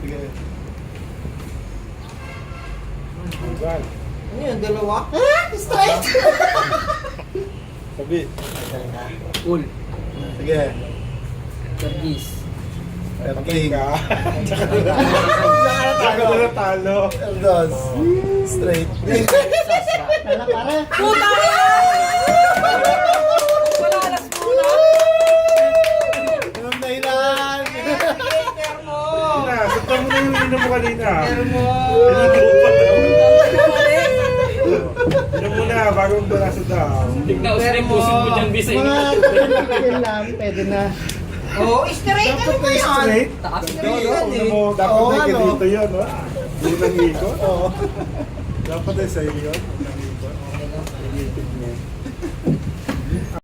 Sige. Hanggang. Ano yun, dalawa? Ah, straight! Sabi. Cool. Sige. Service. Erking. Ka. Saka na natalo. Eldos. Straight. Tala para. Puta Na, mo na yung ininom mo kanina. Hater mo. Inom mo na, bago mo na sa daw. Tignan ko sa puso mo dyan, Bisa. Mga kapil lang, pwede na. Oh, straight ano ba yan? Straight? Taas Ikaw, no? Una mo, dapat Oo, na ano? dito yun, no? Unang ikot. Oo. Dapat ay sa'yo yun.